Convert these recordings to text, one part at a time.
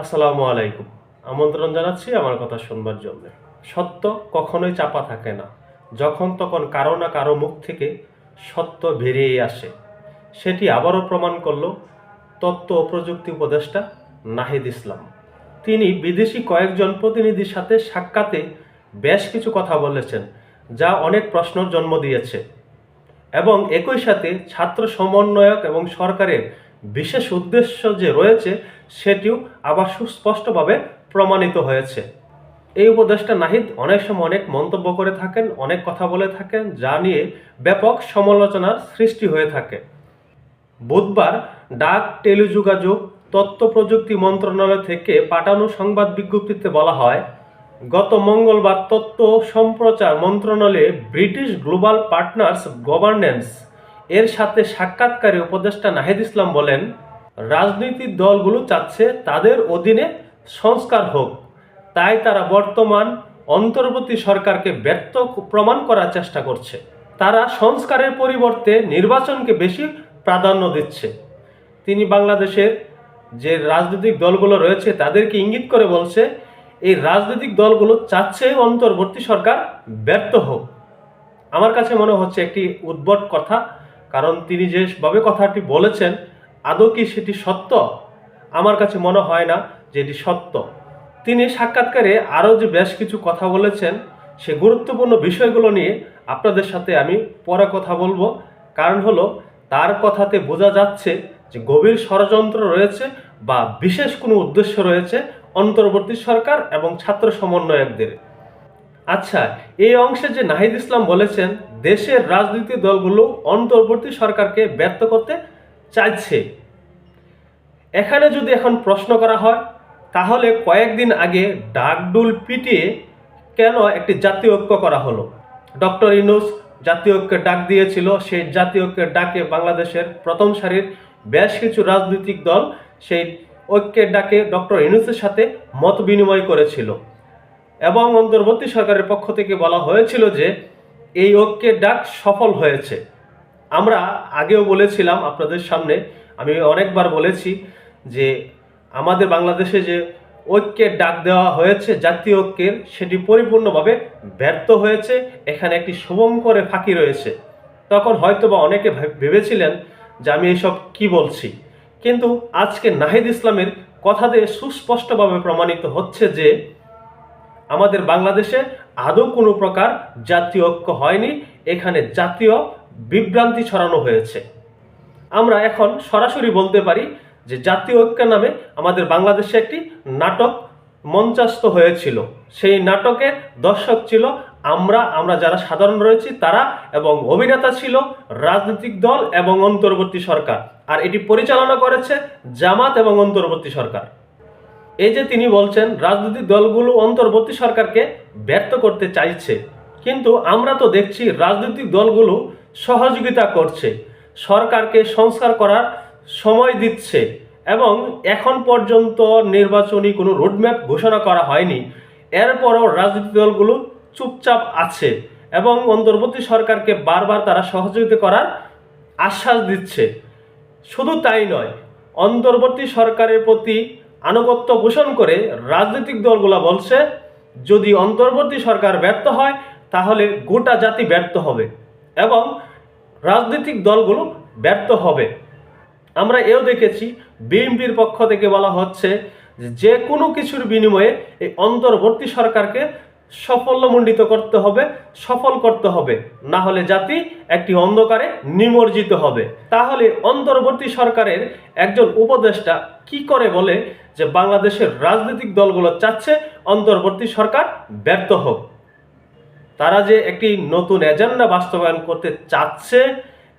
আসসালামু আলাইকুম। আমন্ত্রণ জানাচ্ছি আমার কথা শুনবার জন্য। সত্য কখনোই চাপা থাকে না। যখন তখন কারও না কারও মুখ থেকে সত্য বেরিয়ে আসে। সেটি আবারও প্রমাণ করল তত্ত্ব ও প্রযুক্তি উপদেষ্টা নাহিদ ইসলাম। তিনি বিদেশি কয়েকজন প্রতিনিধির সাথে সাক্ষাতে বেশ কিছু কথা বলেছেন, যা অনেক প্রশ্নর জন্ম দিয়েছে এবং একই সাথে ছাত্র সমন্বয়ক এবং সরকারের বিশেষ উদ্দেশ্য যে রয়েছে সেটিও আবার সুস্পষ্টভাবে প্রমাণিত হয়েছে। এই উপদেশটা নাহিদ অনেক সময় অনেক মন্তব্য করে থাকেন, অনেক কথা বলে থাকেন, যা নিয়ে ব্যাপক সমালোচনার সৃষ্টি হয়ে থাকে। বুধবার ডাক, টেলিযোগাযোগ, তথ্য প্রযুক্তি মন্ত্রণালয় থেকে পাঠানো সংবাদ বিজ্ঞপ্তিতে বলা হয়, গত মঙ্গলবার তথ্য সম্প্রচার মন্ত্রণালয়ে ব্রিটিশ গ্লোবাল পার্টনার্স গভর্নেন্স এর সাথে সাক্ষাৎকারী উপদেষ্টা নাহিদ ইসলাম বলেন রাজনৈতিক দলগুলো চাচ্ছে তাদের অধীনে সংস্কার হোক। তাই তারা বর্তমান অন্তর্বর্তী সরকারকে ব্যর্থ প্রমাণ করার চেষ্টা করছে। তারা সংস্কারের পরিবর্তে নির্বাচনকে বেশি প্রাধান্য দিচ্ছে। তিনি বাংলাদেশের যে রাজনৈতিক দলগুলো রয়েছে তাদেরকে ইঙ্গিত করে বলছে, এই রাজনৈতিক দলগুলো চাচ্ছে অন্তর্বর্তী সরকার ব্যর্থ হোক। আমার কাছে মনে হচ্ছে একটি উদ্ভট কথা, কারণ তিনি যেভাবে কথাটি বলেছেন আদৌ কি সেটি সত্য? আমার কাছে মনে হয় না যে এটি সত্য। তিনি সাক্ষাৎকারে আরও যে বেশ কিছু কথা বলেছেন, সে গুরুত্বপূর্ণ বিষয়গুলো নিয়ে আপনাদের সাথে আমি পরে কথা বলব। কারণ হলো, তার কথাতে বোঝা যাচ্ছে যে গভীর ষড়যন্ত্র রয়েছে বা বিশেষ কোনো উদ্দেশ্য রয়েছে অন্তর্বর্তী সরকার এবং ছাত্র সমন্বয়কদের। আচ্ছা এই অংশে যে নাহিদ ইসলাম বলেছেন, দেশের রাজনৈতিক দলগুলো অন্তর্বর্তী সরকারকে ব্যর্থ করতে চাইছে। এখানে যদি এখন প্রশ্ন করা হয়, তাহলে কয়েকদিন আগে ডাকডুল পিটিয়ে কেন একটি জাতীয় ঐক্য করা হলো? ডক্টর ইনুস জাতীয় ঐক্যের ডাক দিয়েছিল, সেই জাতীয় ঐক্যের ডাকে বাংলাদেশের প্রথম সারির বেশ কিছু রাজনৈতিক দল সেই ঐক্যের ডাকে ডক্টর ইনুসের সাথে মত বিনিময় করেছিল। এবং অন্তর্বর্তী সরকারের পক্ষ থেকে বলা হয়েছিল যে, এই ঐক্যের ডাক সফল হয়েছে। আমরা আগেও বলেছিলাম আপনাদের সামনে, আমি অনেকবার বলেছি যে আমাদের বাংলাদেশে যে ঐক্যের ডাক দেওয়া হয়েছে, জাতীয় ঐক্যের, সেটি পরিপূর্ণভাবে ব্যর্থ হয়েছে। এখানে একটি শুভঙ্করে ফাঁকি রয়েছে। তখন হয়তোবা অনেকে ভাব- ভেবেছিলেন যে আমি এইসব কি বলছি। কিন্তু আজকে নাহিদ ইসলামের কথা দিয়ে সুস্পষ্টভাবে প্রমাণিত হচ্ছে যে, আমাদের বাংলাদেশে আদৌ কোনো প্রকার জাতীয় ঐক্য হয়নি। এখানে জাতীয় বিভ্রান্তি ছড়ানো হয়েছে। আমরা এখন সরাসরি বলতে পারি যে জাতীয় ঐক্য নামে আমাদের বাংলাদেশে একটি নাটক মঞ্চাস্ত হয়েছিল। সেই নাটকের দর্শক ছিল আমরা আমরা যারা সাধারণ রয়েছি তারা এবং অভিনেতা ছিল রাজনৈতিক দল এবং অন্তর্বর্তী সরকার। আর এটি পরিচালনা করেছে জামাত এবং অন্তর্বর্তী সরকার। এই যে তিনি বলছেন, রাজনৈতিক দলগুলো অন্তর্বর্তী সরকারকে ব্যর্থ করতে চাইছে কিন্তু আমরা তো দেখছি রাজনৈতিক দলগুলো সহযোগিতা করছে, সরকারকে সংস্কার করার সময় দিচ্ছে এবং এখন পর্যন্ত নির্বাচনী কোনো রোডম্যাপ ঘোষণা করা হয়নি। এরপরও রাজনৈতিক দলগুলো চুপচাপ আছে এবং অন্তর্বর্তী সরকারকে বারবার তারা সহযোগিতা করার আশ্বাস দিচ্ছে। শুধু তাই নয়, অন্তর্বর্তী সরকারের প্রতি আনুগত্য পোষণ করে রাজনৈতিক দলগুলো বলছে, যদি অন্তর্বর্তী সরকার ব্যর্থ হয় তাহলে গোটা জাতি ব্যর্থ হবে এবং রাজনৈতিক দলগুলো ব্যর্থ হবে। আমরা এও দেখেছি বিএনপির পক্ষ থেকে বলা হচ্ছে যে কোনো কিছুর বিনিময়ে এই অন্তর্বর্তী সরকারকে সাফল্যমণ্ডিত করতে হবে, সফল করতে হবে। না হলে জাতি একটি অন্ধকারে নিমজ্জিত হবে। তাহলে অন্তর্বর্তী সরকারের একজন উপদেষ্টা কি করে বলে যে বাংলাদেশের রাজনৈতিক দলগুলো চাচ্ছে অন্তর্বর্তী সরকার ব্যর্থ হোক? তারা যে একটি নতুন এজেন্ডা বাস্তবায়ন করতে চাচ্ছে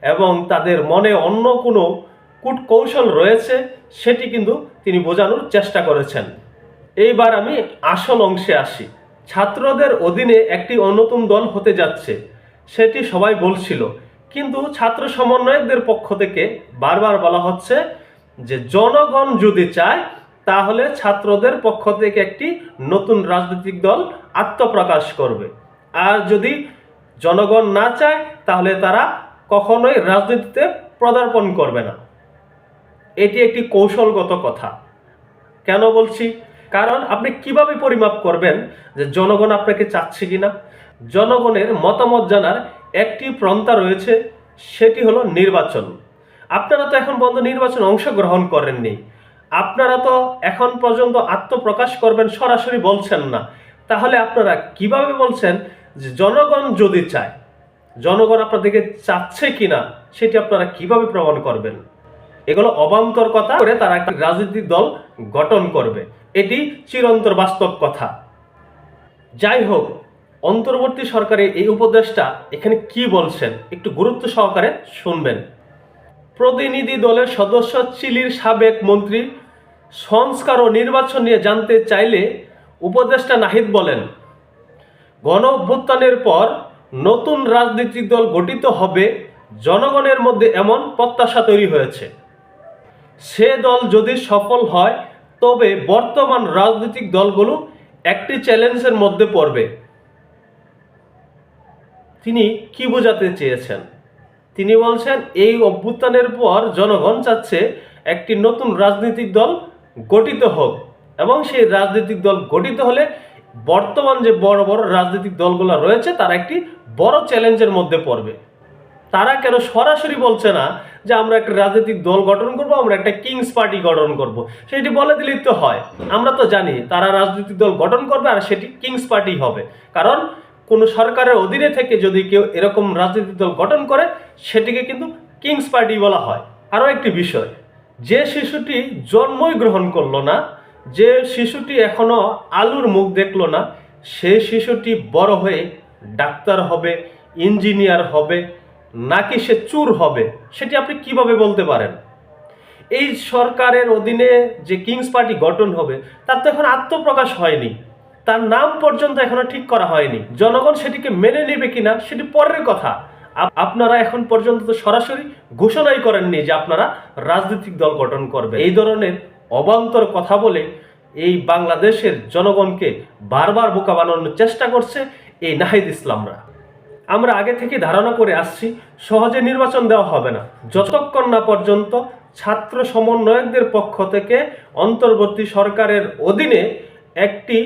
এবং তাদের মনে অন্য কোনো কূট কৌশল রয়েছে, সেটি কিন্তু তিনি বোঝানোর চেষ্টা করেছেন। এইবার আমি আসল অংশে আসি। ছাত্রদের অধীনে একটি অন্যতম দল হতে যাচ্ছে, সেটি সবাই বলছিল। কিন্তু ছাত্র সমন্বয়কদের পক্ষ থেকে বারবার বলা হচ্ছে যে, জনগণ যদি চায়, তাহলে ছাত্রদের পক্ষ থেকে একটি নতুন রাজনৈতিক দল আত্মপ্রকাশ করবে। আর যদি জনগণ না চায়, তাহলে তারা কখনোই রাজনীতিতে পদার্পণ করবে না। এটি একটি কৌশলগত কথা। কেন বলছি? কারণ আপনি কীভাবে পরিমাপ করবেন যে জনগণ আপনাকে চাচ্ছে কিনা? জনগণের মতামত জানার একটি প্রন্থা রয়েছে, সেটি হলো নির্বাচন। আপনারা তো এখন পর্যন্ত নির্বাচন অংশগ্রহণ করেননি। আপনারা তো এখন পর্যন্ত আত্মপ্রকাশ করবেন, সরাসরি বলছেন না। তাহলে আপনারা কীভাবে বলছেন যে জনগণ যদি চায়, জনগণ আপনাদেরকে চাচ্ছে কিনা, সেটি আপনারা কীভাবে প্রমাণ করবেন? এগুলো অবান্তর কথা করে তারা একটি রাজনৈতিক দল গঠন করবে। এটি চিরন্তর বাস্তব কথা। যাই হোক, অন্তর্বর্তী সরকারের এই উপদেশটা এখানে কি বলছেন, একটু গুরুত্ব সহকারে শুনবেন। প্রতিনিধি দলের সদস্য, চিলির সাবেক মন্ত্রী, সংস্কার ও নির্বাচন নিয়ে জানতে চাইলে উপদেষ্টা নাহিদ বলেন গণ অভ্যুত্থানের পর নতুন রাজনৈতিক দল গঠিত হবে, জনগণের মধ্যে এমন প্রত্যাশা তৈরি হয়েছে। সে দল যদি সফল হয়, তবে বর্তমান রাজনৈতিক দলগুলো একটি চ্যালেঞ্জের মধ্যে পড়বে। তিনি কি বোঝাতে চেয়েছেন? তিনি বলছেন, এই অভ্যুত্থানের পর জনগণ চাচ্ছে একটি নতুন রাজনৈতিক দল গঠিত হোক এবং সেই রাজনৈতিক দল গঠিত হলে বর্তমান যে বড় বড় রাজনৈতিক দলগুলো রয়েছে, তারা একটি বড় চ্যালেঞ্জের মধ্যে পড়বে। তারা কেন সরাসরি বলছে না যে আমরা একটা রাজনৈতিক দল গঠন করব, আমরা একটা কিংস পার্টি গঠন করব? সেটি বলে দিলেই তো হয়। আমরা তো জানি তারা রাজনৈতিক দল গঠন করবে আর সেটি কিংস পার্টি হবে। কারণ কোনো সরকারের অধীনে থেকে যদি কেউ এরকম রাজনৈতিক দল গঠন করে, সেটিকে কিন্তু কিংস পার্টি বলা হয়। আরও একটি বিষয়, যে শিশুটি জন্মই গ্রহণ করল না যে শিশুটি এখনও আলুর মুখ দেখল না সেই শিশুটি বড় হয়ে ডাক্তার হবে, ইঞ্জিনিয়ার হবে, নাকি সে চুর হবে, সেটি আপনি কীভাবে বলতে পারেন? এই সরকারের অধীনে যে কিংস পার্টি গঠন হবে, তার তো এখন আত্মপ্রকাশ হয়নি। তার নাম পর্যন্ত এখনও ঠিক করা হয়নি। জনগণ সেটিকে মেনে নেবে কিনা, সেটি পরের কথা। আপনারা এখন পর্যন্ত তো সরাসরি ঘোষণাই করেননি যে আপনারা রাজনৈতিক দল গঠন করবে এই ধরনের অবান্তর কথা বলে এই বাংলাদেশের জনগণকে বারবার বোকা বানানোর চেষ্টা করছে এই নাহিদ ইসলামরা। আমরা আগে থেকে ধারণা করে আসছি, সহজে নির্বাচন দেওয়া হবে না। যতক্ষণ না পর্যন্ত ছাত্র সমন্বয়কদের পক্ষ থেকে অন্তর্বর্তী সরকারের অধীনে একটি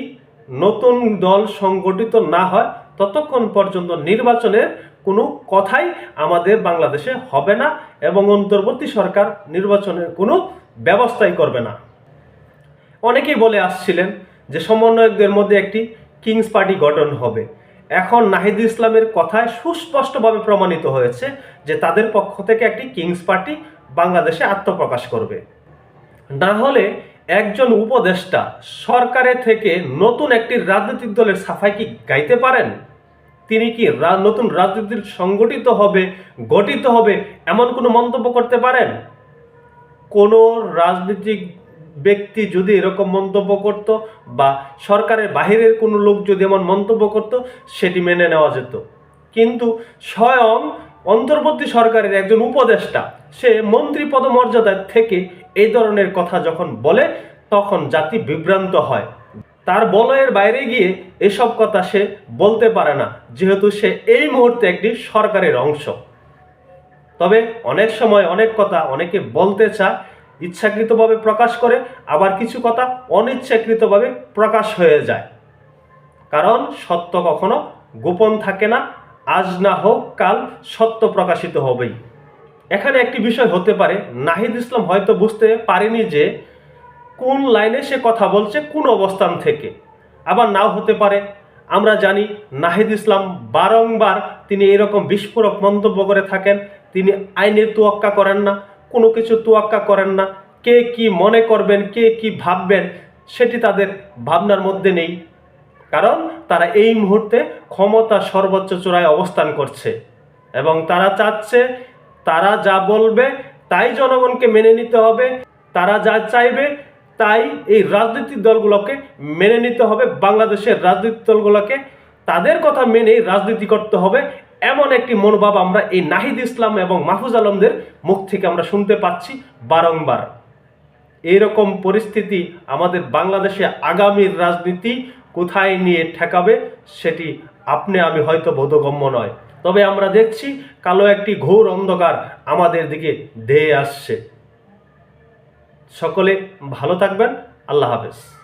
নতুন দল সংগঠিত না হয়, ততক্ষণ পর্যন্ত নির্বাচনের কোনো কথাই আমাদের বাংলাদেশে হবে না এবং অন্তর্বর্তী সরকার নির্বাচনের কোনো ব্যবস্থাই করবে না। অনেকেই বলে আসছিলেন যে সমন্বয়কদের মধ্যে একটি কিংস পার্টি গঠন হবে। এখন নাহিদ ইসলামের কথায় সুস্পষ্টভাবে প্রমাণিত হয়েছে যে তাদের পক্ষ থেকে একটি কিংস পার্টি বাংলাদেশে আত্মপ্রকাশ করবে। না হলে একজন উপদেষ্টা সরকারের থেকে নতুন একটি রাজনৈতিক দলের সাফাই কি গাইতে পারেন? তিনি কি নতুন রাজনৈতিক সংগঠিত হবে, গঠিত হবে, এমন কোনো মন্তব্য করতে পারেন? কোনো রাজনৈতিক ব্যক্তি যদি এরকম মন্তব্য করত বা সরকারের বাহিরের কোনো লোক যদি এমন মন্তব্য করত, সেটি মেনে নেওয়া যেত। কিন্তু স্বয়ং অন্তর্বর্তী সরকারের একজন উপদেষ্টা, সে মন্ত্রী পদমর্যাদার থেকে এই ধরনের কথা যখন বলে, তখন জাতি বিভ্রান্ত হয়। তার বলয়ের বাইরে গিয়ে এসব কথা সে বলতে পারে না, যেহেতু সে এই মুহূর্তে একটি সরকারের অংশ। তবে অনেক সময় অনেক কথা অনেকে বলতে চায়, ইচ্ছাকৃতভাবে প্রকাশ করে, আবার কিছু কথা অনিচ্ছাকৃতভাবে প্রকাশ হয়ে যায়। কারণ সত্য কখনো গোপন থাকে না, আজ না হোক কাল সত্য প্রকাশিত হবেই। এখানে একটি বিষয় হতে পারে, নাহিদ ইসলাম হয়তো বুঝতে পারেনি যে কোন লাইনে সে কথা বলছে কোন অবস্থান থেকে। আবার নাও হতে পারে, আমরা জানি নাহিদ ইসলাম বারংবার তিনি এরকম বিস্ফোরক মন্তব্য করে থাকেন তিনি আইনের তোয়াক্কা করেন না, কোনো কিছু তোয়াক্কা করেন না। কে কি মনে করবেন, কে কি ভাববেন, সেটি তাদের ভাবনার মধ্যে নেই। কারণ তারা এই মুহূর্তে ক্ষমতা সর্বোচ্চ চূড়ায় অবস্থান করছে। এবং তারা চাচ্ছে, তারা যা বলবে, তাই জনগণকে মেনে নিতে হবে। তারা যা চাইবে, তাই এই রাজনৈতিক দলগুলোকে মেনে নিতে হবে। বাংলাদেশের রাজনৈতিক দলগুলোকে তাদের কথা মেনেই রাজনীতি করতে হবে। এমন একটি মনোভাব আমরা এই নাহিদ ইসলাম এবং মাহফুজ আলমদের মুখ থেকে আমরা শুনতে পাচ্ছি বারংবার। এইরকম পরিস্থিতি আমাদের বাংলাদেশে আগামীর রাজনীতি কোথায় নিয়ে ঠেকাবে সেটি আপনি আমি হয়তো বোধগম্য নয়। তবে আমরা দেখছি কালো একটি ঘোর অন্ধকার আমাদের দিকে ধেয়ে আসছে। সকলে ভালো থাকবেন। আল্লাহ হাফেজ।